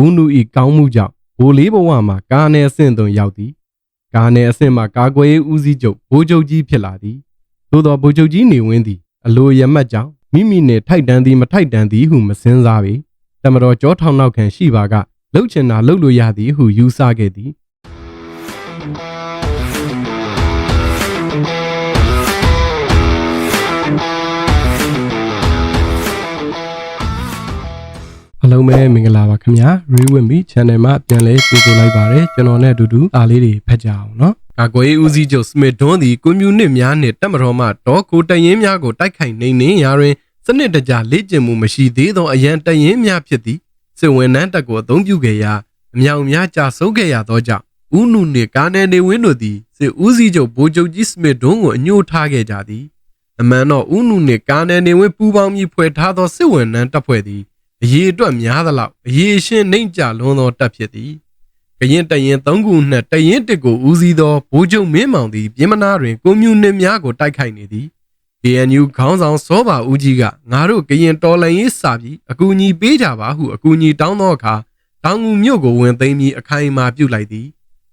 ဘူးနူဤကောင်းမှုကြောင့်ဘိုလ်လေးဘဝမှာကာနယ်အဆင့်သွင်းရောက်သည်ကာနယ်အဆင့်မှာကာကွယ်ရေးဦးစီးချုပ်ဘိုးချုပ်ကြီးဖြစ်လာသည်သို့သောဘိုးချုပ်ကြီးနေဝင်းသည်အလိုရမတ်ကြောင့်မိမိနှင့်ထိုက်တန်သည်မထိုက်တန်သည်ဟုမစင်စားပေတမတော်ကြောထောင်နောက်ခံရှိပါကလှုပ်ချင်တာလှုပ်လို့ရသည်ဟုယူဆခဲ့သည် အားလုံးပဲမင်္ဂလာပါခင်ဗျာ Rewinby Channel မှာပြန်လည်ကြိုဆိုလိုက်ပါရစေကျွန်တော်နဲ့အတူတူအားလေးတွေဖတ်ကြအောင်နော်ကာကွယ်ရေးဦးစီးချုပ်စမစ်ဒွန်းသည်ကွန်မြူနစ်များနှင့်တပ်မတော်မှဒေါ်ကိုတရင်များကိုတိုက်ခိုက်နှိမ်နင်းရာတွင်စနစ်တကျလေ့ကျင့်မှုမရှိသေးသောအရန်တရင်များဖြစ်သည့်စစ်ဝန်ထမ်းတပ်ကိုအသုံးပြုခဲ့ရာအမြောင်များကြာဆုံးခဲ့ရသောကြောင့်ဦးနုနှင့်ကာနယ်နေဝင်းတို့သည်စစ်ဦးစီးချုပ်ဗိုလ်ချုပ်ကြီးစမစ်ဒွန်းကိုအညှို့ထားခဲ့ကြသည်အမှန်တော့ဦးနုနှင့်ကာနယ်နေဝင်းပူးပေါင်းပြီးဖွဲ့ထားသောစစ်ဝန်ထမ်းတပ်ဖွဲ့သည် အရေးအတွက်များသလောက်အရေးရှင်နှိမ့်ကြလွန်းသောတပ်ဖြစ်သည်ကရင်တရင်၃ခုနှင့်တရင်တစ်ကိုဦးစီးသောဗိုလ်ချုပ်မင်းမောင်သည်ပြင်မနာတွင်ကွန်မြူနစ်များကိုတိုက်ခိုက်နေသည် KNU ခေါင်းဆောင်စောပါဦးကြီးကငါတို့ကရင်တော်လှန်ရေးစာပြီးအကူအညီပေးကြပါဟုအကူအညီတောင်းသောအခါတောင်ငူမြို့ကိုဝင်သိမ်းပြီးအခိုင်အမာပြုတ်လိုက်သည်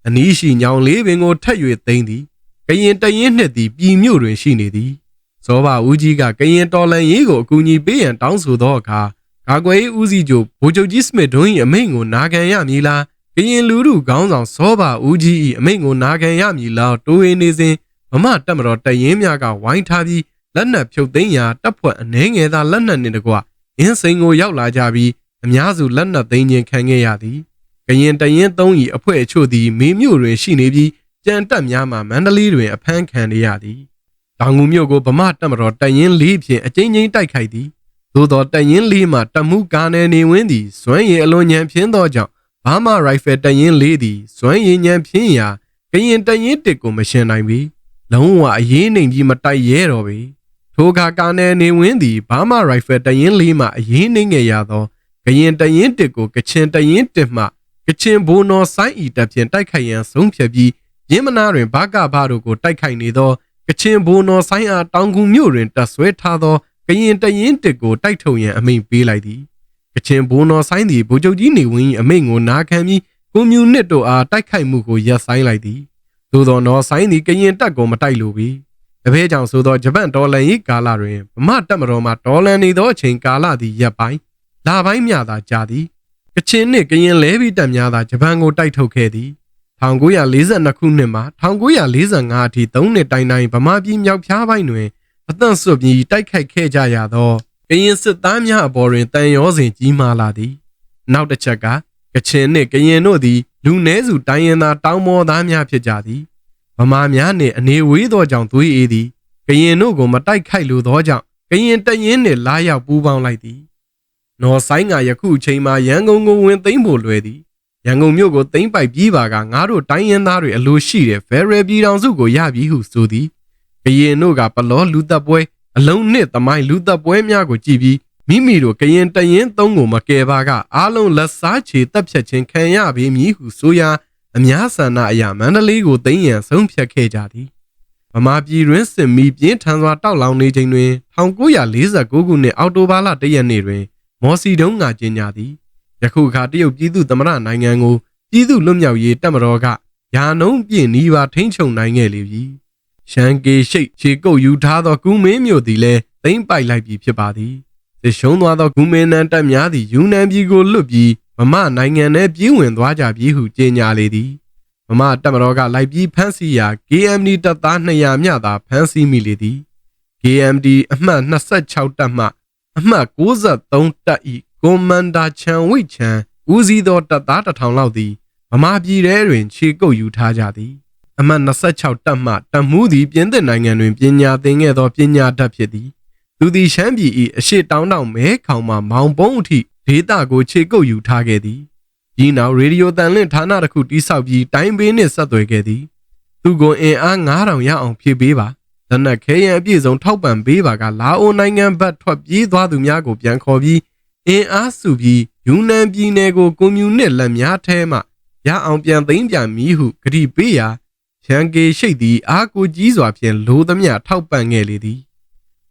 အနီးရှိညောင်လေးပင်ကိုထက်၍သိမ်းသည်ကရင်တရင်နှစ်သည်ပြည်မြို့တွင်ရှိနေသည်စောပါဦးကြီးကကရင်တော်လှန်ရေးကိုအကူအညီပေးရန်တောင်းဆိုသောအခါ ကာကွယ်ရေးဦးစီးချုပ်ဗိုလ်ချုပ်ကြီးစမစ်ဒွန်း၏အမိန့်ကိုနာခံရမည်လားကရင်လူထုခေါင်းဆောင်စောပါဦးကြီး၏အမိန့်ကိုနာခံရမည်လားတိုးရင်းနေစဉ်မမတက်မတော်တရင်များကဝိုင်းထားပြီးလက်နက်ဖြုတ်သိမ်းရာတပ်ဖွဲ့အနှဲငယ်သာလက်နက်နှင့်တကွအင်းစိန်ကိုရောက်လာကြပြီးအများစုလက်နက်သိမ်းခြင်းခံခဲ့ရသည်ကရင်တရင်သုံး၏အဖွဲ့အချို့သည်မေမြို့တွင်ရှိနေပြီးကြံတက်များမှမန္တလေးတွင်အဖမ်းခံရသည်တောင်ငူမြို့ကိုဗမာတက်မတော်တရင်လေးဖြင့်အကြိမ်ကြိမ်တိုက်ခိုက်သည် သို့သောတရင်လေးမှတမှုကာနယ်နေဝင်းသည်ဇွမ်းရည်အလွန်ညံဖြင်းသောကြောင့်ဘာမာရိုင်ဖယ်တရင်လေးသည်ဇွမ်းရည်ညံဖြင်းရာကရင်တရင်တစ်ကိုမရှင်နိုင်ပေလုံးဝအရေးနှိမ်ပြီးမတိုက်ရဲတော့ပေထိုအခါကာနယ်နေဝင်းသည်ဘာမာရိုင်ဖယ်တရင်လေးမှအရေးနှိမ်ငယ်ရသောကရင်တရင်တစ်ကိုကချင်တရင်တစ်မှကချင်ဘိုးနော်ဆိုင်းဤတပ်ဖြင့်တိုက်ခိုက်ရန်ဆုံးဖြတ်ပြီးရင်းမနာတွင်ဘာကဘာတို့ကိုတိုက်ခိုက်နေသောကချင်ဘိုးနော်ဆိုင်းအားတောင်ကူမြို့တွင်တပ်ဆွဲထားသော ကရင်တရင်တစ်ကိုတိုက်ထုတ်ရန်အမိန့်ပေးလိုက်သည်ကချင်ဘိုးတော်ဆိုင်သည်ဗိုလ်ချုပ်ကြီးနေဝင်း၏အမိန့်ကိုနာခံပြီးကွန်မြူနစ်တို့အားတိုက်ခိုက်မှုကိုရပ်ဆိုင်းလိုက်သည်သို့သောနော်ဆိုင်သည်ကရင်တပ်ကိုမတိုက်လိုပေတပည့်ကြောင့်ဆိုသောဂျပန်ဒေါ်လာ၏ကာလတွင်ဗမာတပ်မတော်မှဒေါ်လာနေသောအချိန်ကာလသည်ရပ်ပိုင်းလပိုင်းမြသာကြာသည်ကချင်နှင့်ကရင်လဲပြီးတပ်များသာဂျပန်ကိုတိုက်ထုတ်ခဲ့သည်1942ခုနှစ်မှ1945အထိ3နှစ်တိုင်တိုင်ဗမာပြည်မြောက်ဖျားပိုင်းတွင် အသန့်စွတ်ပြီးတိုက်ခိုက်ခဲ့ကြရသောကရင်စစ်သားများအပေါ်တွင်တန်ရောစဉ်ကြီးမားလာသည်နောက်တစ်ချက်ကကချင်နှင့်ကရင်တို့သည်လူနည်းစုတိုင်းရင်းသားတောင်ပေါ်သားများဖြစ်ကြသည်ဗမာများနှင့်အနေဝေးသောကြောင့်သွေးအေးသည်ကရင်တို့ကိုမတိုက်ခိုက်လိုသောကြောင့်ကရင်တရင်နှင့်လာရောက်ပူးပေါင်းလိုက်သည်နော်ဆိုင်ကယခုအချိန်မှာရန်ကုန်ကိုဝင်သိမ်းဖို့လွယ်သည်ရန်ကုန်မြို့ကိုသိမ်းပိုက်ပြီးပါကငါတို့တိုင်းရင်းသားတွေအလိုရှိတဲ့ Federal ပြည်ထောင်စုကိုရပြီဟုဆိုသည် ဘရင်တို့ကပလောလူသက်ပွဲအလုံးနှစ်သမိုင်းလူသက်ပွဲများကိုကြည်ပြီးမိမိတို့ကရင်တရင်သုံးကိုမကယ်ပါကအားလုံးလက်စားချေတက်ဖြတ်ခြင်းခံရပေမည်ဟုဆိုရာအများဆန္ဒအရာမန္တလေးကိုသိမ်းရန်ဆုံးဖြတ်ခဲ့ကြသည်ဗမာပြည်တွင်စစ်မီပြင်းထန်စွာတောက်လောင်နေချိန်တွင်1949ခုနှစ်အောက်တိုဘာလ1ရက်နေ့တွင် မော်စီတုံးကကျင်းညာသည်ယခုအခါတရုတ်ပြည်သူ့သမ္မတနိုင်ငံကိုပြည်သူ့လွတ်မြောက်ရေးတပ်မတော်ကယာနုံးပြည့်နီးပါထိန်းချုပ်နိုင်ခဲ့လေပြီ ရှမ်းကေရှိတ်ခြေကုပ်ယူထားသောကူမင်းမျိုးသည်လည်းသိမ့်ပိုက်လိုက်ပြီဖြစ်ပါသည်စစ်ရှုံးသွားသောကူမင်းနန်းတပ်များသည်ယူနန်ပြည်ကိုလွတ်ပြီးမမနိုင်ငံထဲပြေးဝင်သွားကြပြီဟုကြေညာလေသည်မမတပ်မတော်ကလိုက်ပြီးဖမ်းဆီးရာ KMD တပ်သား200မြသာဖမ်းဆီးမိလေသည် KMD အမှတ်26တပ်မှအမှတ်63တပ်၏ကွန်မန်ဒါချန်ဝိချန်ဦးစီးသောတပ်သားတစ်ထောင်လောက်သည်ဗမာပြည်ထဲတွင်ခြေကုပ်ယူထားကြသည် အမှတ်26တပ်မှတပ်မှုသည်ပြင်သစ်နိုင်ငံတွင်ပညာသင်ခဲ့သောပညာတတ်ဖြစ်သည်သူသည်ရှမ်းပြည်၏အရှိတောင်းတောင်မဲခေါင်မှမောင်ပုံးအထိဒေသကိုခြေကုပ်ယူထားခဲ့သည်ဒီနောက်ရေဒီယိုတန်လင့်ဌာနတစ်ခုတိစောက်ပြီးတိုင်းပေးနှင့်ဆက်သွယ်ခဲ့သည်သူကိုအင်အား9000ရအောင်ဖြည့်ပေးပါဇနက်ခဲရန်အပြည့်စုံထောက်ပံ့ပေးပါကလာအိုနိုင်ငံဘက်ထွက်ပြေးသွားသူများကိုပြန်ခေါ်ပြီးအင်အားစုပြီးယူနန်ပြည်နယ်ကိုကွန်မြူနစ်လက်များထဲမှရအောင်ပြန်သိမ်းပြန်မည်ဟုဂတိပေးရာ ရန်ကေရှိတ်သည်အားကိုကြီးစွာဖြင့်လိုသမျှထောက်ပံ့ခဲ့လေသည်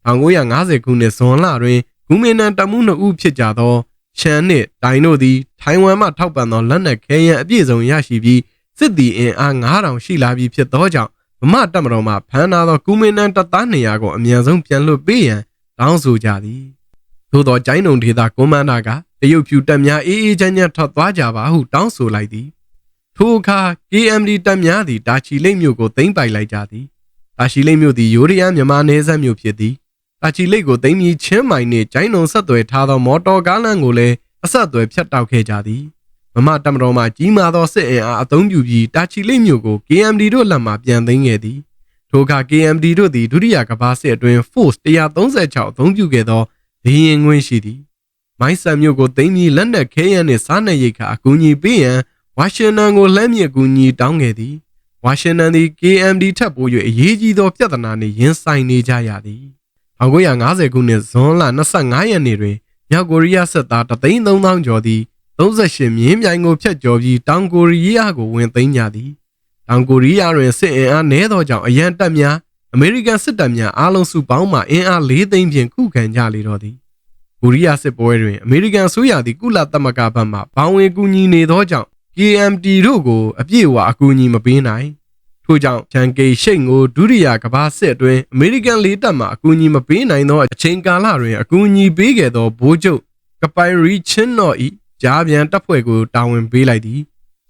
1950ခုနှစ်ဇွန်လတွင်ဂူမင်နန်တမှုနှစ်ဦးဖြစ်ကြသောရှန်နှင့်ဒိုင်တို့သည်ထိုင်ဝမ်မှထောက်ပံ့သောလက်နက်ခဲယမ်းအပြည့်စုံရရှိပြီးစစ်သည်အင်အား9000ရှိလာပြီဖြစ်သောကြောင့်ဗမာတပ်မတော်မှဖမ်းထားသောကူမင်းနန်းတပ်သား200ကိုအမြန်ဆုံးပြန်လွှတ်ပေးရန်တောင်းဆိုကြသည်သို့သောကျိုင်းုံဒေသကွန်မန်ဒါကတရုတ်ဖြူတပ်များအေးအေးချမ်းချမ်းထွက်သွားကြပါဟုတောင်းဆိုလိုက်သည် ထိုအခါ KMD တပ်များသည်တာချီလိတ်မြို့ကိုသိမ်းပိုက်လိုက်ကြသည်တာချီလိတ်မြို့သည်ယိုရီးယားမြန်မာနယ်စပ်မြို့ဖြစ်သည်တာချီလိတ်ကိုသိမ်းပြီးချင်းမိုင်နှင့်ကျိုင်းုံဆက်သွယ်ထားသောမော်တော်ကားလမ်းကိုလည်းအဆက်အသွယ်ဖြတ်တောက်ခဲ့ကြသည်မမတမတော်မှကြီးမားသောစစ်အင်အားအုံပြုပြီးတာချီလိတ်မြို့ကို KMD တို့လက်မှပြန်သိမ်းခဲ့သည်ထိုအခါ KMD တို့သည်ဒုတိယကမ္ဘာစစ်အတွင်း Force 136အုံပြုခဲ့သောဒင်းရင်ငွင်းရှိသည်မိုင်းဆန်မြို့ကိုသိမ်းပြီးလက်နက်ခဲယမ်းနှင့်စားနပ်ရိက္ခာအကူအညီပေးရန် ဝါရှင်တန်ကိုလှမ်းမြစ်အကူအညီတောင်းခဲ့သည်ဝါရှင်တန်သည် KMD ထပ်ပိုး၍အရေးကြီးသော ပြဿနာနှင့်ရင်ဆိုင်နေကြရသည်1950ခုနှစ်ဇွန်လ25ရက်နေ့တွင်မြောက်ကိုရီးယားစစ်သား33000ကျော်သည်38မြင်းပြိုင်ကိုဖျက်ကျော်ပြီးတောင်ကိုရီးယားကိုဝင်သိမ်းကြသည်တောင်ကိုရီးယားတွင်စစ်အင်အားနည်းသောကြောင့်အရန်တပ်များအမေရိကန်စစ်တပ်များအားလုံးစုပေါင်းမှအင်အား၄သိန်းဖြင့်ခုခံကြလေတော့သည်ကိုရီးယားစစ်ပွဲတွင်အမေရိကန်ဆိုရသည်ကုလသမဂ္ဂဘက်မှဘောင်ဝင်ကူညီနေသောကြောင့် KMT တို့ကိုအပြည့်အဝအကူအညီမပေးနိုင်ထို့ကြောင့်ဂျန်ကေရှိတ်ကိုဒုတိယကမ္ဘာစစ်အတွင်းအမေရိကန်လေးတပ်မှအကူအညီမပေးနိုင်သောအချိန်ကာလတွင်အကူအညီပေးခဲ့သောဗိုလ်ချုပ်ကပိုင်ရီချင်းနော်ဤကြားပြန်တပ်ဖွဲ့ကိုတာဝန်ပေးလိုက်သည်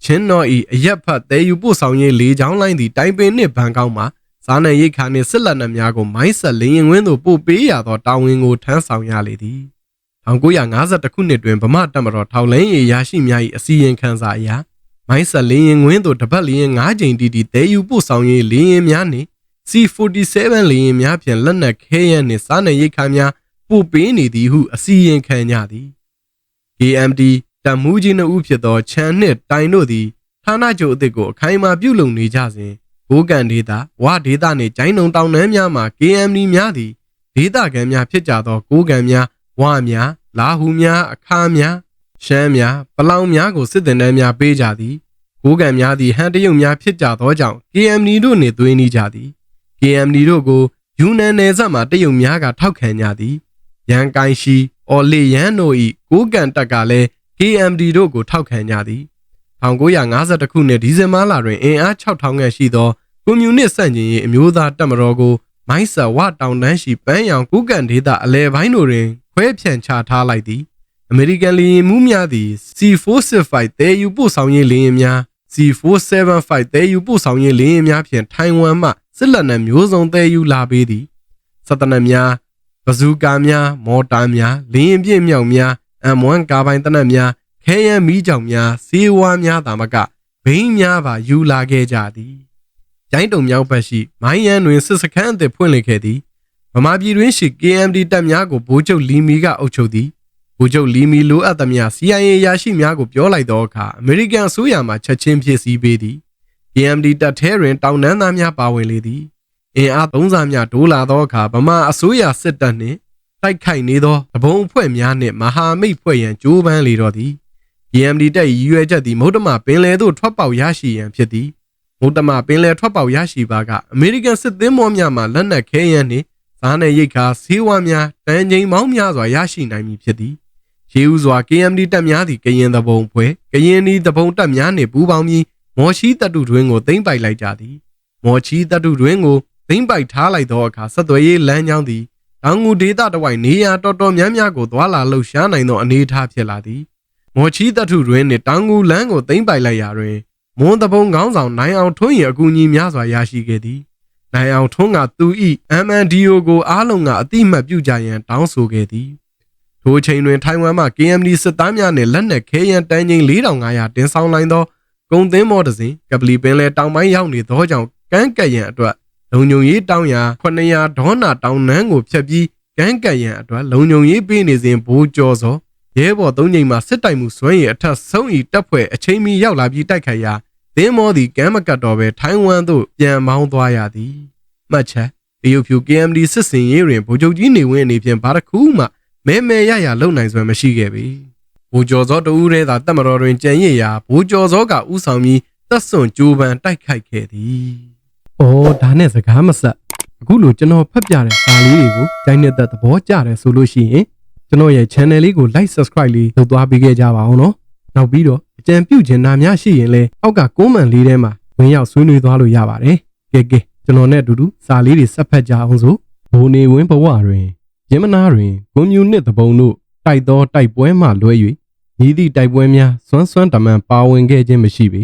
ချင်းနော်ဤအရက်ဖတ်တဲယူပို့ဆောင်ရေးလေးချောင်းလိုင်းသည့်တိုင်ပင်နှင့်ဘန်ကောက်မှစားနယ်ရိတ်ခါနှင့်စစ်လက်နက်များကိုမိုင်းဆက်လင်းရင်ဝင်းသို့ပို့ပေးရသောတာဝန်ကိုထမ်းဆောင်ရလေသည် 1952ခုနှစ်တွင်ဗမာတပ်မတော်ထောက်လိုင်းရေးရရှိများ၏အစီရင်ခံစာအရမိုင်းဆက်လင်းရင်ဝင်းသို့တပတ်လျင်9ကြိမ်တီတီတဲယူပို့ဆောင်ရေးလင်းရင်များနှင့် C47 လင်းရင်များဖြင့်လက်နက်ခဲယမ်းနှင့်စားနယ်ရိတ်ခါများပို့ပေးနေသည်ဟုအစီရင်ခံကြသည် KMD တမူးကြီးနှုတ်ဖြစ်သောခြံနှင့်တိုင်တို့သည်ဌာနချုပ်အသစ်ကိုအခိုင်အမာပြုလုပ်နေကြစဉ်ဘိုးကန်ဒေတာဝဒေတာနှင့်ကျိုင်းုံတောင်နှမ်းများမှာ KMD များသည်ဒေတာခံများဖြစ်ကြသောကိုးကန်များ ဝများလာဟုများအခါများရှမ်းများပလောင်များကိုစစ်တင်တန်းများပေးကြသည်ကိုးကန်များသည်ဟန်တရုတ်များဖြစ်ကြသောကြောင့် KMD တို့နှင့်သွေးနီးကြသည် KMD တို့ကိုယူနန်နယ်စပ်မှတရုတ်များကထောက်ခံကြသည်ရန်ကိုင်းရှိအော်လေယန်တို့၏ကိုးကန်တပ်ကလည်း KMD တို့ကိုထောက်ခံကြသည်1952ခုနှစ်ဒီဇင်ဘာလတွင်အင်အား6000ခန့်ရှိသောကွန်မြူနစ်စန့်ကျင်ရေးအမျိုးသားတပ်မတော်ကိုမိုင်းဆာဝတောင်တန်းရှိပန်းရောင်ကုကန်ဒေသအလဲပိုင်းတို့တွင် ခွဲဖြန့်ချထားလိုက်သည်အမေရိကန်လေယာဉ်မှုများသည် C465 တဲယူပို့ဆောင်ရေးလေယာဉ်များ C475 တဲယူပို့ဆောင်ရေးလေယာဉ်များဖြင့်ထိုင်ဝမ်မှစစ်လက်နက်မျိုးစုံတဲယူလာပေးသည်စက်တနက်များဘဇူကာများမော်တာများလေယာဉ်ပြည့်မြောက်များ M1 ကားပိုင်တနက်များခဲယမ်းမီးကြောင်များဈေးဝါးများသာမကဘိန်းများပါယူလာခဲ့ကြသည်။ကျိုင်းတုံမြောက်ဘက်ရှိမိုင်းရန်တွင်စစ်စခန်းအသစ်ဖွင့်လှစ်ခဲ့သည်။ ဗမာပြည်တွင်ရှိ KMD တပ်များကိုဗိုလ်ချုပ်လီမီကအုပ်ချုပ်သည်။ဗိုလ်ချုပ်လီမီလိုအပ်သမျှ CIA ရရှိများကိုပြောလိုက်သောအခါအမေရိကန်အစိုးရမှချက်ချင်းဖြစ်စည်းပေးသည်။ KMD တပ်ထဲတွင်တောင်တန်းသားများပါဝင်လေသည်။အင်အားသုံးစားများဒိုးလာသောအခါဗမာအစိုးရစစ်တပ်နှင့်တိုက်ခိုက်နေသောတဘုံအဖွဲ့များနှင့်မဟာမိတ်ဖွဲ့ရန်ကြိုးပမ်းလေတော့သည် GMD တက်ရည်ရွယ်ချက်သည်မုဒ္ဓမပင်လယ်သို့ထွက်ပေါက်ရရှိရန်ဖြစ်သည်မုဒ္ဓမပင်လယ်ထွက်ပေါက်ရရှိပါကအမေရိကန်စစ်သင်းမောများမှလက်နက်ခဲယမ်းနှင့် စားနယ်ရိတ်ခါဆေးဝါးများတန်ချိန်ပေါင်းများစွာရရှိနိုင်မည်ဖြစ်သည်ရေဦးစွာ KMD တပ်များသည်ကရင်သဘုံဖွဲကရင်နီသဘုံတပ်များနှင့်ပူးပေါင်းပြီးမော်ရှိတပ်တုတွင်ကိုသိမ်းပိုက်လိုက်ကြသည်မော်ချီတပ်တုတွင်ကိုသိမ်းပိုက်ထားလိုက်သောအခါဆက်သွယ်ရေးလမ်းကြောင်းသည်တောင်ငူဒေသတစ်ဝိုက်နေရာတော်တော်များများကိုသွာလာလှုပ်ရှားနိုင်သောအနေအထားဖြစ်လာသည်မော်ချီတပ်ထုတွင်နှင့်တောင်ငူလမ်းကိုသိမ်းပိုက်လိုက်ရာတွင်မွန်တပုံခေါင်းဆောင်နိုင်အောင်ထွန်း၏အကူအညီများစွာရရှိခဲ့သည် နိုင်အောင်ထွန်းကသူ၏ MNDO ကိုအားလုံးကအတိအမှတ်ပြုကြရန်တောင်းဆိုခဲ့သည်ထိုအချိန်တွင်ထိုင်ဝမ်မှ KMD စစ်သားများနှင့်လက်နက်ခဲယမ်းတန်းချိန်4500တင်ဆောင်နိုင်သောကုန်သင်းမော်တစဉ်ကပလီပင်လယ်တောင်ပိုင်းရောက်နေသောကြောင့်ကမ်းကပ်ရန်အတွက်လုံညုံရေးတောင်းရာ900ဒေါနာတောင်နန်းကိုဖျက်ပြီးကမ်းကပ်ရန်အတွက်လုံညုံရေးပေးနေစဉ်ဘိုးကျော်စောရဲဘော်သုံးချိန်မှာစစ်တိုက်မှုစွမ်းရည်အထက်ဆုံးဤတပ်ဖွဲ့အချိန်မီရောက်လာပြီးတိုက်ခိုက်ရာ သင်းမောသည်ကမ်းမကတ်တော်ပဲထိုင်ဝမ်သို့ပြန်မောင်းသွားရသည်မှတ်ချက်တရုတ်ဖြူ KMD စစ်စင်ရေးတွင်ဗိုလ်ချုပ်ကြီးနေဝင်းအနေဖြင့်ဘာတစ်ခုမှမဲမဲရရလုံနိုင်စွမ်းမရှိခဲ့ပေဘိုးကျော်စောတဦးတည်းသာတပ်မတော်တွင်ကြံရစ်ရာဘိုးကျော်စောကဥဆောင်ပြီးတပ်စွန်ကြိုးပမ်းတိုက်ခိုက်ခဲ့သည်။အော်ဒါနဲ့စကားမဆက်အခုလိုကျွန်တော်ဖတ်ပြတဲ့စာလေးတွေကိုဂျိုင်းနေတဲ့သဘောကျတယ်ဆိုလို့ရှိရင်ကျွန်တော်ရဲ့ channel လေးကို like subscribe လေးလုပ်သွားပေးခဲ့ကြပါအောင်နော်နောက်ပြီးတော့အ ကြံပြုချင်တာများရှိရင်လည်းအောက်က comment လေးထဲမှာဝင်ရောက်ဆွေးနွေးသွားလို့ရပါတယ်ကဲကဲကျွန်တော်နဲ့အတူတူစာလေးတွေဆက်ဖက်ကြအောင်စို့ဘိုးနေဝင်းဘဝတွင်ရမနာတွင်ကွန်မြူနစ်တပုံတို့တိုက်သောတိုက်ပွဲမှလွဲ၍မြည်သည့်တိုက်ပွဲများစွမ်းစွမ်းတမန်ပါဝင်ခဲ့ခြင်းမရှိပေ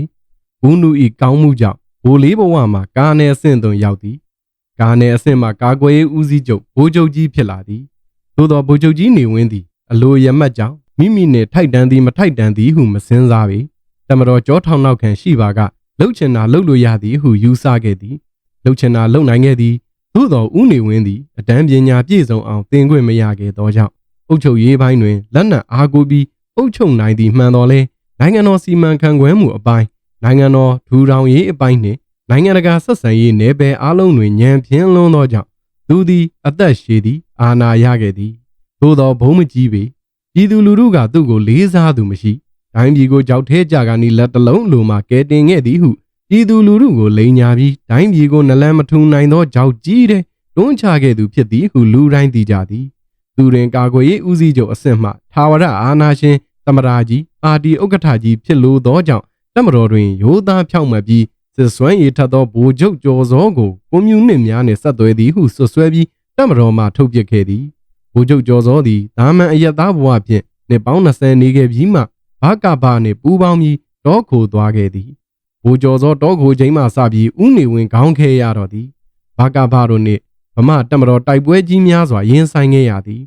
ဘူးနူဤကောင်းမှုကြောင့်ဘိုးလေးဘဝမှာကားနယ်အဆင့်သွန်ရောက်သည်ကားနယ်အဆင့်မှာကာကွယ်ရေးဦးစီးချုပ်ဘိုးချုပ်ကြီးဖြစ်လာသည်သို့သောဘိုးချုပ်ကြီးနေဝင်းသည်အလိုရမတ်ကြောင့် မိမိနှင့်ထိုက်တန်သည်မထိုက်တန်သည်ဟုမစင်စားပေတမတော်ကြောထောင်နောက်ခံရှိပါကလှုပ်ချင်တာလှုပ်လို့ရသည်ဟုယူဆခဲ့သည်လှုပ်ချင်တာလှုပ်နိုင်ခဲ့သည်သို့သောဦးနေဝင်းသည်အတန်းပညာပြည့်စုံအောင်သင်ခွင့်မရခဲ့သောကြောင့်အုပ်ချုပ်ရေးပိုင်းတွင်လက်နက်အားကိုးပြီးအုပ်ချုပ်နိုင်သည်မှန်တော်လဲနိုင်ငံတော်စီမံခန့်ခွဲမှုအပိုင်းနိုင်ငံတော်ထူထောင်ရေးအပိုင်းနှင့်နိုင်ငံတကာဆက်ဆံရေးနယ်ပယ်အားလုံးတွင်ညံပြင်းလွန်းသောကြောင့်သူသည်အသက်ရှည်သည်အာဏာရခဲ့သည်သို့သောဘုံမကြီးပေ ပြည်သူလူထုကသူ့ကိုလေးစားသူမရှိတိုင်းပြည်ကိုကြောက်ထဲကြကနေလက်တလုံးလိုမှကဲတင်ခဲ့သည်ဟုပြည်သူလူထုကိုလိန်ညာပြီးတိုင်းပြည်ကိုနလန်မထူနိုင်သောကြောက်ကြီးတဲ့တွန်းချခဲ့သူဖြစ်သည်ဟုလူတိုင်းသိကြသည်သူတွင်ကာကွယ်ရေးဦးစီးချုပ်အဆင့်မှထာဝရအာဏာရှင်သမရာကြီးပါတီဥက္ကဋ္ဌကြီးဖြစ်လို့သောကြောင့်တမတော်တွင်ရိုးသားဖြောင့်မတ်ပြီးစစ်စွမ်းရည်ထက်သောဗိုလ်ချုပ်ကျော်စောကိုကွန်မြူနစ်များနှင့်ဆက်သွယ်သည်ဟုဆွဆွဲပြီးတမတော်မှထုတ်ပစ်ခဲ့သည် ဗိုလ်ချုပ်ကျော်စောသည်ဒါမန်အယက်သားဘဝဖြင့်နှစ်ပေါင်း20နေခဲ့ပြီးမှဘာကဘာနှင့်ပူးပေါင်းပြီးတောခိုသွားခဲ့သည်ဗိုလ်ကျော်စောတောခိုချိန်မှစပြီးဥနေဝင်ခေါင်းခဲရတော့သည်ဘာကဘာတို့နှင့်ဗမာတမတော်တိုက်ပွဲကြီးများစွာရင်ဆိုင်ခဲ့ရသည်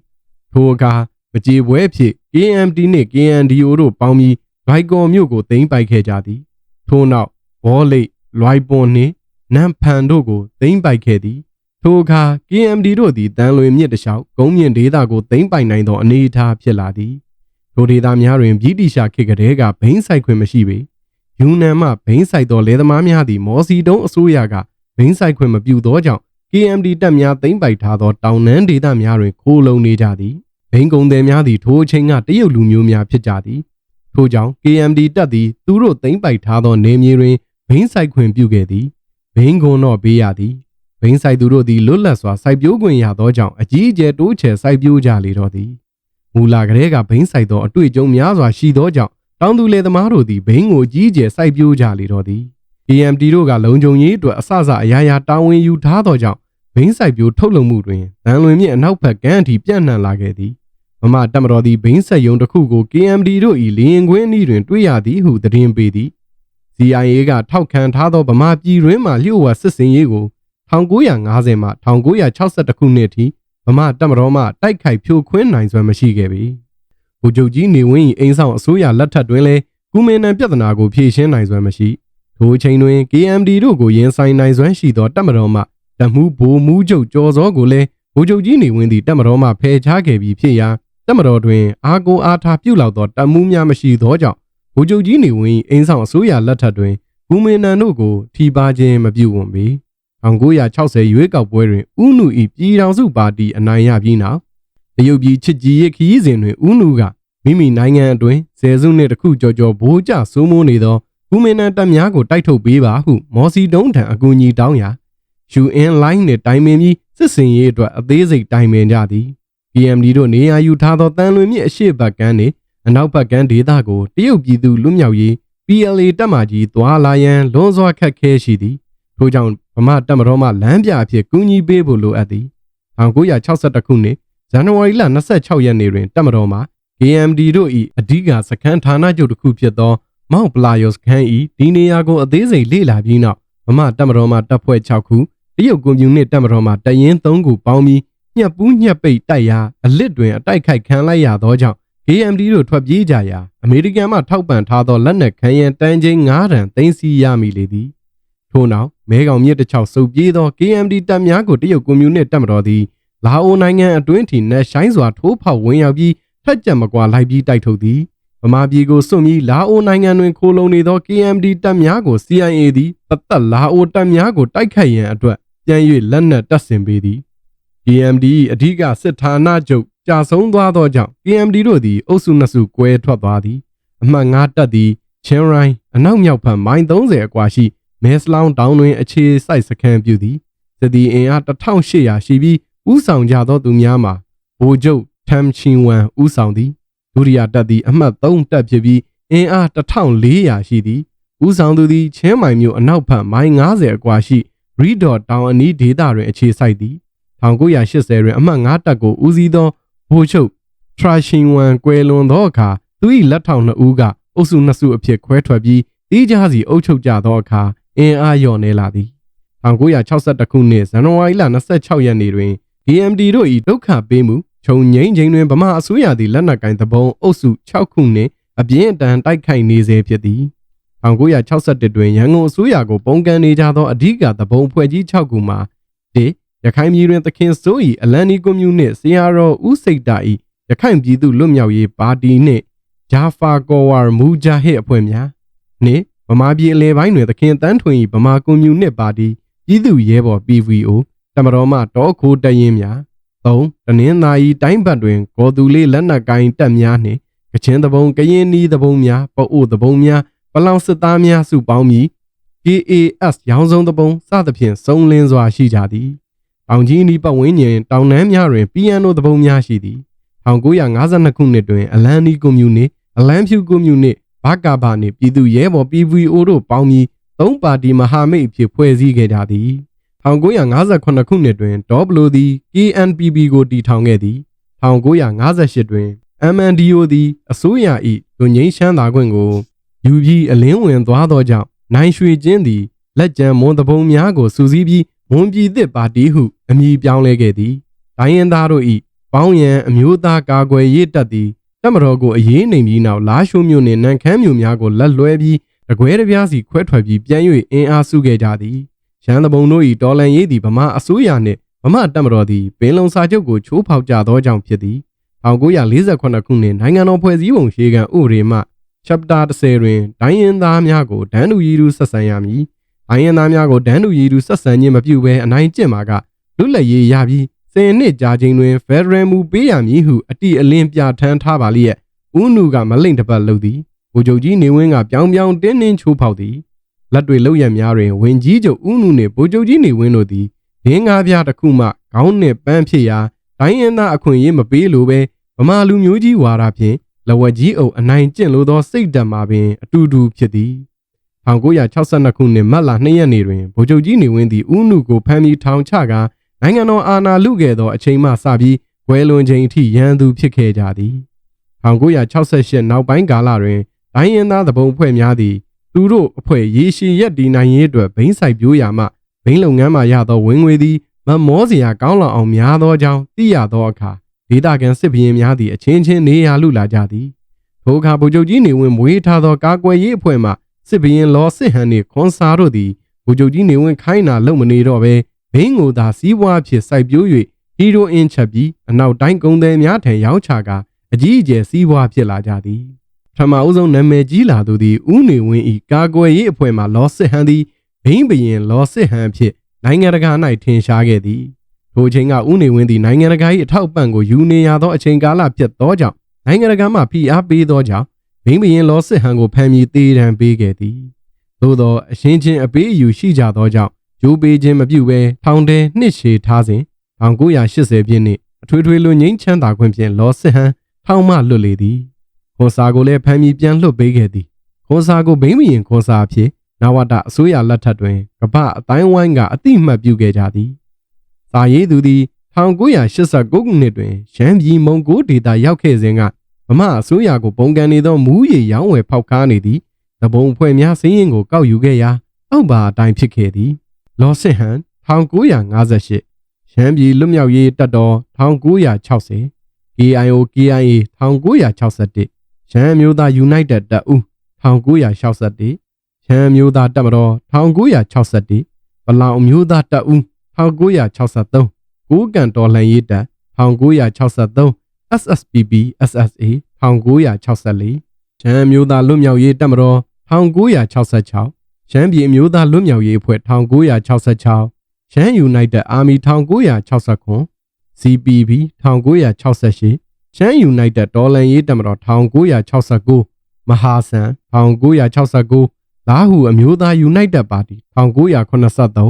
ထိုအခါမကြေပွဲဖြစ် KMT နှင့် KNDO တို့ပေါင်းပြီးဘိုက်ကော်မြို့ကိုသိမ်းပိုက်ခဲ့ကြသည်ထို့နောက်ဘောလိတ်လွိုင်ပွန်နှင့်နမ်ဖန်တို့ကိုသိမ်းပိုက်ခဲ့သည် ထိုအခါ KMD တို့သည်တန်လွင်မြစ်တလျှောက်ကုန်းမြင့်ဒေသကိုသိမ်းပိုက်နိုင်သောအနေအထားဖြစ်လာသည်ထိုဒေသများတွင်ဗြိတိရှာခေတ်ကလေးကဘိန်းဆိုင်ခွင့်မရှိပေယူနန်မှဘိန်းဆိုင်သောလယ်သမားများသည်မော်စီတုံးအစိုးရကဘိန်းဆိုင်ခွင့်မပြုသောကြောင့် KMD တပ်များသိမ်းပိုက်ထားသောတောင်နန်းဒေသများတွင်ခိုးလုံနေကြသည်ဘိန်းကုံသည်များသည်ထိုအချိန်ကတရုတ်လူမျိုးများဖြစ်ကြသည်ထို့ကြောင့် KMD တပ်သည်သူတို့သိမ်းပိုက်ထားသောနေမြေတွင်ဘိန်းဆိုင်ခွင့်ပြုခဲ့သည်ဘိန်းကွန်တော့ပေးရသည် ဘိန်းဆိုင်သူတို့သည်လွတ်လပ်စွာစိုက်ပျိုးခွင့်ရသောကြောင့်အကြီးအကျယ်တိုးချဲ့စိုက်ပျိုးကြလေတော့သည်မူလာကလေးကဘိန်းဆိုင်သောအတွေ့အကြုံများစွာရှိသောကြောင့်တောင်သူလယ်သမားတို့သည်ဘိန်းကိုအကြီးအကျယ်စိုက်ပျိုးကြလေတော့သည် KMT တို့ကလုံခြုံရေးအတွက်အစအစအရာရာတာဝန်ယူထားသောကြောင့်ဘိန်းစိုက်ပျိုးထုတ်လုပ်မှုတွင်ဗန်လွင်မြင့်အနောက်ဘက်ကမ်းအထိပြန့်နှံ့လာခဲ့သည်မမတက်မတော်သည်ဘိန်းဆက်ယုံတစ်ခုကို KMD တို့၏လင်းကွင်းအနီးတွင်တွေ့ရသည်ဟုသတင်းပေးသည် CIA ကထောက်ခံထားသောဗမာပြည်တွင်းမှလျှို့ဝှက်စစ်စင်ရေးကို 1950မှ1962ခုနှစ်ထိဗမာတပ်မတော်မှတိုက်ခိုက်ဖြိုခွင်းနိုင်စွမ်းမရှိခဲ့ပေ။ဗိုလ်ချုပ်ကြီးနေဝင်း၏အိမ်ဆောင်အစိုးရလက်ထက်တွင်လည်းကုမင်နံပြဿနာကိုဖြေရှင်းနိုင်စွမ်းမရှိ။ထိုအချိန်တွင် KMD တို့ကိုရင်ဆိုင်နိုင်စွမ်းရှိသောတပ်မတော်မှတပ်မှုဗိုလ်မှူးချုပ်ကျော်စောကိုလည်းဗိုလ်ချုပ်ကြီးနေဝင်းသည်တပ်မတော်မှဖယ်ရှားခဲ့ပြီးဖြစ်ရာတပ်မတော်တွင်အာကိုအားထားပြုလောက်သောတပ်မှုများမရှိသောကြောင့်ဗိုလ်ချုပ်ကြီးနေဝင်းအိမ်ဆောင်အစိုးရလက်ထက်တွင်ဘူမင်နန်တို့ကိုထိပါခြင်းမပြုဝန်ပေ 1960ရွေးကောက်ပွဲတွင်ဥနု၏ပြည်ထောင်စုပါတီအနိုင်ရပြီးနောက်တရုတ်ပြည်ချစ်ကြည်ရေးခရီးစဉ်တွင်ဥနုကမိမိနိုင်ငံအတွင်းဆယ်စုနှစ်တခုကျော်ကျော်ဘိုးကျစိုးမိုးနေသောဘူမင်နန်တပ်များကိုတိုက်ထုတ်ပေးပါဟုမော်စီတုံးထံအကူအညီတောင်းရာ UN line နှင့်တိုင်ပင်ပြီးစစ်စင်ရေးအတွက်အသေးစိတ်တိုင်ပင်ကြသည် PMD တို့နေရာယူထားသောတန်လွင်မြစ်အရှိတ်ဘက်ကမ်းနှင့်အနောက်ဘက်ကမ်းဒေသကိုတရုတ်ပြည်သူလွတ်မြောက်ရေး PLA တပ်မကြီးသွားလာရန်လွန်စွာခက်ခဲရှိသည် ထို့ကြောင့်ဗမာတပ်မတော်မှလမ်းပြအဖြစ်ကူညီပေးဖို့လိုအပ်သည်1962ခုနှစ်ဇန်နဝါရီလ26ရက်နေ့တွင်တပ်မတော်မှ KMD တို့၏အဓိကစခန်းဌာနချုပ်တစ်ခုဖြစ်သောမောက်ပလာယောစခန်း၏ဒီနေရာကိုအသေးစိတ်လေ့လာပြီးနောက်ဗမာတပ်မတော်မှတပ်ဖွဲ့6ခုတရုတ်ကွန်မြူနစ်တပ်မတော်မှတရင်3ခုပေါင်းပြီးညှက်ပူးညှက်ပိတ်တိုက်ရာအလစ်တွင်အတိုက်ခိုက်ခံလိုက်ရသောကြောင့် KMD တို့ထွက်ပြေးကြရာအမေရိကန်မှထောက်ပံ့ထားသောလက်နက်ခံရန်တန်ချိန်9တန်သိမ်းဆည်းရမိလေသည် ထို့နောက်မဲကောင်မြစ်တစ်ချောင်းစုပ်ပြေးသော KMD တပ်များကိုတရုတ်ကွန်မြူနစ်တပ်မတော်သည်လာအိုနိုင်ငံအတွင်းထိနက်ဆိုင်စွာထိုးဖောက်ဝင်ရောက်ပြီးထက်ကြံမကွာလိုက်ပြီးတိုက်ထုတ်သည်ဗမာပြည်ကိုစွန့်ပြီးလာအိုနိုင်ငံတွင်ခိုလုံနေသော KMD တပ်များကို CIA သည်ပတ်သက်လာအိုတပ်များကိုတိုက်ခိုက်ရန်အတွက်ပြန်၍လက်နက်တပ်ဆင်ပေးသည် KMD ၏အဓိကစစ်ဌာနချုပ်ကြာဆုံးသွားသောကြောင့် KMD တို့သည်အုပ်စုနှစ်စုကွဲထွက်သွားသည်အမှတ်9တပ်သည်ချင်းရိုင်းအနောက်မြောက်ဘက်မိုင်30အကွာရှိ မဲစလောင်းတောင်တွင်အခြေစိုက်စခန်းပြုသည်စစ်သည်အင်အား1800ရှိပြီးဥဆောင်ကြသောသူများမှာဗိုလ်ချုပ်ထမ်ချင်ဝမ်ဦးဆောင်သည်ဒုတိယတပ်သည်အမှတ်3တပ်ဖြစ်ပြီးအင်အား1400ရှိသည်ဦးဆောင်သူသည်ချင်းမိုင်မြို့အနောက်ဘက်မိုင်90အကွာရှိရီဒေါ်တောင်အနီးဒေသတွင်အခြေစိုက်သည်1980တွင်အမှတ်9တပ်ကိုဦးစီးသောဗိုလ်ချုပ်ထရာရှင်ဝမ်ကွယ်လွန်သောအခါသူ၏လက်ထောက်နှစ်ဦးကအုပ်စုနှစ်စုအဖြစ်ခွဲထွက်ပြီးတီးခြားစီအုပ်ချုပ်ကြသောအခါ အင်အားလျော့နေလာသည်1962ခုနှစ်ဇန်နဝါရီလ26ရက်နေ့တွင် DMD တို့၏ဒုက္ခပေးမှုခြုံငိမ့်ချိန်တွင်ဗမာအစိုးရသည်လက်နက်ကင်သဘုံအုပ်စု6ခုနှင့်အပြင်းအထန်တိုက်ခိုက်နေစေဖြစ်သည်1961တွင်ရန်ကုန်အစိုးရကိုပုံကန်နေကြသောအဓိကသဘုံဖွဲ့ကြီး6ခုမှာ၁ရခိုင်ပြည်တွင်သခင်စိုး၏အလန်နီကွန်မြူနစ်ဆရာတော်ဦးစိတ်တာ၏ရခိုင်ပြည်သူလွတ်မြောက်ရေးပါတီနှင့်ဂျာဖာကောဝါမူဂျာဟစ်အဖွဲ့များနှင့်ဗ မာပြည်အလဲပိုင်းတွင်သခင်တန်းထွင်၏ဗမာကွန်မြူနစ်ပါတီပြည်သူရဲဘော် PVO တမတော်မှတောခိုးတရင်များ၃တနင်္သာရီတိုင်းဘက်တွင်ဂေါ်သူလေးလက်နက်ကိုင်းတပ်များနှင့်ကချင်တဘုံကရင်နီတဘုံများပအို့တဘုံများပလောင်စစ်သားများစုပေါင်းပြီး KAS ရောင်စုံတဘုံစသဖြင့်စုံလင်းစွာရှိကြသည်။တောင်ကြီးနီးပတ်ဝန်းကျင်တောင်နှမ်းများတွင် PNO တဘုံများရှိသည်။1952ခုနှစ်တွင်အလန်နီကွန်မြူနစ်အလန်ဖြူကွန်မြူနစ် ဘကာဘာနှင့်ပြည်သူရဲဘော် PVO တို့ပေါင်းပြီးသုံးပါတီမဟာမိတ်အဖြစ်ဖွဲ့စည်းခဲ့ကြသည်1958ခုနှစ်တွင်ဒေါဘလိုသည် KNPB ကိုတည်ထောင်ခဲ့သည်1958တွင် MNDO သည်အစိုးရ၏လူငိမ့်ရှမ်းသာခွင့်ကိုယူပြီးအလင်းဝင်သွားသောကြောင့်နိုင်ရွှေကျင်းသည်လက်ကျန်မွန်တပုံများကိုစူးစီးပြီးမွန်ပြည်သစ်ပါတီဟုအမည်ပြောင်းလဲခဲ့သည်။ဒိုင်းရင်သားတို့၏ပေါင်းရန်အမျိုးသားကာကွယ်ရေးတပ်သည် တပ်မတော်ကိုအရေးနိုင်ပြီးနောက်လာရှိုးမြို့နှင့်နန်ခမ်းမြို့များကိုလက်လွဲပြီးတကွဲတပြားစီခွဲထွက်ပြီးပြန်၍အင်အားစုခဲ့ကြသည်။ရန်တပုံတို့၏တော်လန်ရေးသည်ဗမာအစိုးရနှင့်ဗမာတပ်မတော်သည်ပင်လုံစာချုပ်ကိုချိုးဖောက်ကြသောကြောင့်ဖြစ်သည်1948ခုနှစ်နိုင်ငံတော်ဖွဲ့စည်းပုံရှေးကံဥပဒေမှ chapter 10တွင်ဒိုင်းရင်သားများကိုဒန်းတူရည်သူဆက်ဆံရမည်။ဒိုင်းရင်သားများကိုဒန်းတူရည်သူဆက်ဆံခြင်းမပြုဘဲအနိုင်ကျင့်မှာကလွတ်လပ်ရေးရပြီး စင်နှစ်ကြာချိန်တွင်ဖက်ဒရယ်မူပေးရမည်ဟုအတိအလင်းပြဋ္ဌာန်းထားပါလျက်ဦးနုကမလိမ့်တပတ်လုပ်သည်။ဗိုလ်ချုပ်ကြီးနေဝင်းကပြောင်ပြောင်တင်းတင်းချိုးဖောက်သည်။လက်တွေလောက်ရများတွင်ဝင်ကြီးချုပ်ဦးနုနှင့်ဗိုလ်ချုပ်ကြီးနေဝင်းတို့သည်ဒင်းကားပြားတစ်ခုမှခေါင်းနှင့်ပန်းဖြစ်ရာဒိုင်းရင်သားအခွင့်အရေးမပေးလိုပဲဗမာလူမျိုးကြီးဝါဒဖြင့်လဝက်ကြီးအုပ်အနိုင်ကျင့်လိုသောစိတ်ဓာတ်မှာပင်အတူတူဖြစ်သည်1962ခုနှစ်မတ်လ2ရက်နေ့တွင်ဗိုလ်ချုပ်ကြီးနေဝင်းသည်ဦးနုကိုဖမ်းပြီးထောင်ချကာ နိုင်ငံတော်အာဏာလုခဲ့သောအချိန်မှစပြီးဝဲလွန်ချိန်ထိရန်သူဖြစ်ခဲ့ကြသည်1968နောက်ပိုင်းကာလတွင်ဒိုင်းရင်သားသဘုံဖွဲ့များသည်သူတို့အဖွဲ့ရေရှည်ရက်တည်နိုင်ရေးအတွက်ဘိန်းဆိုင်ပြိုးရာမှဘိန်းလုပ်ငန်းမှရသောဝင်ငွေသည်မမောစရာကောင်းလောက်အောင်များသောကြောင့်သိရသောအခါဒေသခံစစ်ဘရင်များသည်အချင်းချင်းနေရာလူလာကြသည်ထိုအခါဗိုလ်ချုပ်ကြီးနေဝင်မွေးထားသောကာကွယ်ရေးအဖွဲ့မှစစ်ဘရင်လောစစ်ဟန်နှင့်ခွန်စာတို့သည်ဗိုလ်ချုပ်ကြီးနေဝင်ခိုင်းတာလုံမနေတော့ဘဲ ဘိန်းကိုသာစီးပွားဖြစ်စိုက်ပျိုး၍ဟီရိုအင်ချက်ပြီးအနောက်တိုင်းကုန်းသည်များထံရောက်ချကာအကြီးအကျယ်စီးပွားဖြစ်လာကြသည်ပထမအဦးဆုံးနာမည်ကြီးလာသူသည်ဦးနေဝင်း၏ကာကွယ်ရေးအဖွဲ့မှလောစစ်ဟန်သည်ဘိန်းဘရင်လောစစ်ဟန်ဖြစ်နိုင်ငံတကာ၌ထင်ရှားခဲ့သည်ထိုအချိန်ကဦးနေဝင်းသည်နိုင်ငံတကာ၏အထောက်အပံ့ကိုယူနေရသောအချိန်ကာလဖြစ်သောကြောင့်နိုင်ငံတကာမှဖိအားပေးသောကြောင့်ဘိန်းဘရင်လောစစ်ဟန်ကိုဖမ်းပြီးတေးတံပေးခဲ့သည်သို့သောအရှင်းချင်းအပေးအယူရှိကြသောကြောင့် ဂျိုးပေးခြင်းမပြုဘဲထောင်ထဲနှစ်ရှည်ထားစဉ်1980ပြည့်နှစ်အထွေထွေလူငိမ့်ချမ်းသာခွင့်ဖြင့်လောစစ်ဟန်ထောင်မှလွတ်လေသည်ခွန်စာကိုလည်းဖမ်းပြီးပြန်လွတ်ပေးခဲ့သည်ခွန်စာကိုဘိန်းဘရင်ခွန်စာအဖြစ်နဝတအစိုးရလက်ထက်တွင်ကပ္ပအတိုင်းဝိုင်းကအတိမတ်ပြုခဲ့ကြသည်စာရေးသူသည်1989ခုနှစ်တွင်ရန်ပြည်မုံကိုဒေတာရောက်ခဲ့စဉ်ကဗမာအစိုးရကိုပုံကန်နေသောမူးရီရောင်းဝယ်ဖောက်ကားနေသည်တပုံဖွဲ့များစည်းရင်ကိုကောက်ယူခဲ့ရာအောက်ပါအတိုင်းဖြစ်ခဲ့သည် လောစစ်ဟန်1958ရန်ပြည်လွတ်မြောက်ရေးတပ်တော်1960 KIO KIA 1961ရန်မျိုးသား United တပ်ဦး1961ရန်မျိုးသားတပ်မတော်1961ပလောင်မျိုးသားတပ်ဦး1963ကိုးကန်တော်လှန်ရေးတပ်1963 SSPB SSA 1964ရန်မျိုးသားလွတ်မြောက်ရေးတပ်မတော်1966 ရန်ပြည်မျိုးသားလွတ်မြောက်ရေးအဖွဲ့1966ရန် United Army 1969 CPB 1968ရှမ်း United ဒေါ်လန်ရေးတပ်မတော်1969မဟာဆန်1969လာဟူအမျိုးသား United Party 1983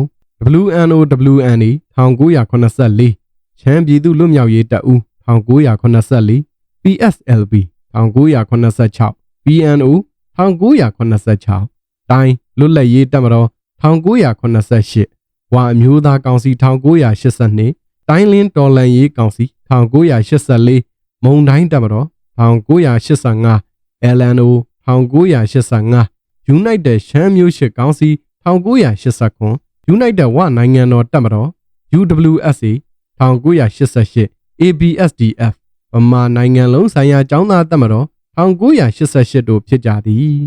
WNO WNA 1984ချမ်းပြည်သူလွတ်မြောက်ရေးတပ်ဦး1984 PSLB 1986 BNO 1986တိုင်း လွတ်လပ်ရေးတပ်မတော်1988ဝါအမျိုးသားကောင်စီ1982တိုင်းလင်းတော်လန်ရေးကောင်စီ1984မုံတိုင်းတပ်မတော်1985 LNO 1985 United ရှမ်းမျိုးရှစ်ကောင်စီ1989 United ဝနိုင်ငံတော်တပ်မတော် UWSA 1988 ABSDF ဗမာနိုင်ငံလုံးဆိုင်ရာចောင်းသားတပ်မတော်1988တို့ဖြစ်ကြသည်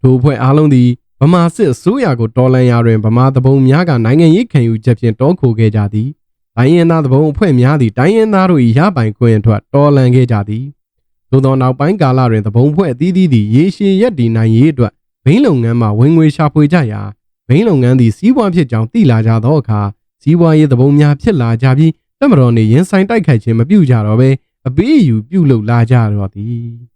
ထိုအဖွဲ့အားလုံးသည် ဗမာစစ်အစိုးရကိုတော်လှန်ရာတွင်ဗမာတဘုံများကနိုင်ငံရေးခံယူချက်ဖြင့်တောခိုခဲ့ကြသည်တိုင်းရင်းသားတဘုံအဖွဲ့များသည်တိုင်းရင်းသားတို့၏ရပိုင်ခွင့်အထွက်တော်လှန်ခဲ့ကြသည်သို့သောနောက်ပိုင်းကာလတွင်တဘုံအဖွဲ့အသီးသီးသည်ရေရှည်ရက်တည်နိုင်ရေးအတွက်ဘိန်းလုပ်ငန်းမှဝင်ငွေရှာဖွေကြရာဘိန်းလုပ်ငန်းသည်စီးပွားဖြစ်ကြောင်းသိလာကြသောအခါစီးပွားရေးတဘုံများဖြစ်လာကြပြီးတက်မတော်နှင့်ရင်ဆိုင်တိုက်ခိုက်ခြင်းမပြုကြတော့ဘဲအပေးအယူပြုလုပ်လာကြတော့သည်